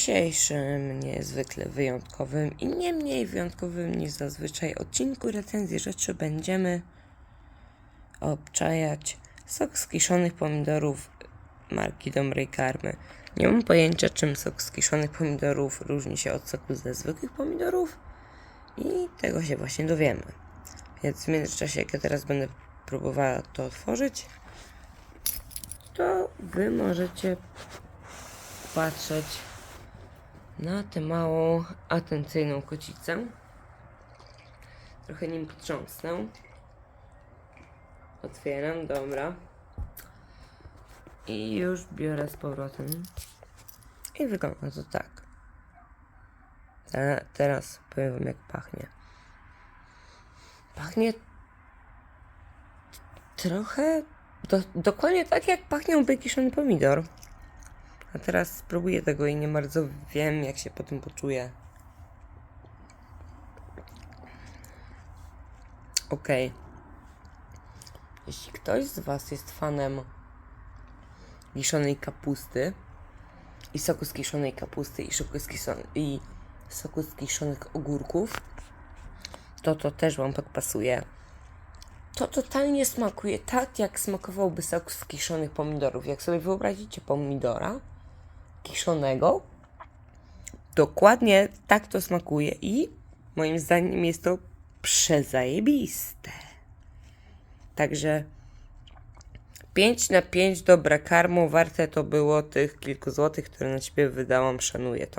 dzisiejszym niezwykle wyjątkowym i nie mniej wyjątkowym niż zazwyczaj odcinku recenzji rzeczy będziemy obczajać sok z kiszonych pomidorów marki Dobrej Karmy. Nie mam pojęcia czym sok z kiszonych pomidorów różni się od soku ze zwykłych pomidorów i tego się właśnie dowiemy. Więc w międzyczasie jak ja teraz będę próbowała to otworzyć, to wy możecie patrzeć na tę małą, atencyjną kocicę. Trochę nim potrząsnę. Otwieram, dobra. I już biorę z powrotem. I wygląda to tak. Te, teraz powiem wam jak pachnie. Pachnie trochę do, dokładnie tak jak pachnie wykiszony pomidor. A teraz spróbuję tego i nie bardzo wiem, jak się po tym poczuję. Okej. Jeśli ktoś z Was jest fanem kiszonej kapusty i soku z kiszonej kapusty i soku z, kiszon- i soku z kiszonych ogórków, to to też Wam tak pasuje. To totalnie smakuje tak, jak smakowałby sok z kiszonych pomidorów. Jak sobie wyobrazicie pomidora kiszonego, dokładnie tak to smakuje i moim zdaniem jest to przezajebiste. Także 5 na 5 dobra karmo, warte to było tych kilku złotych, które na ciebie wydałam, szanuję to.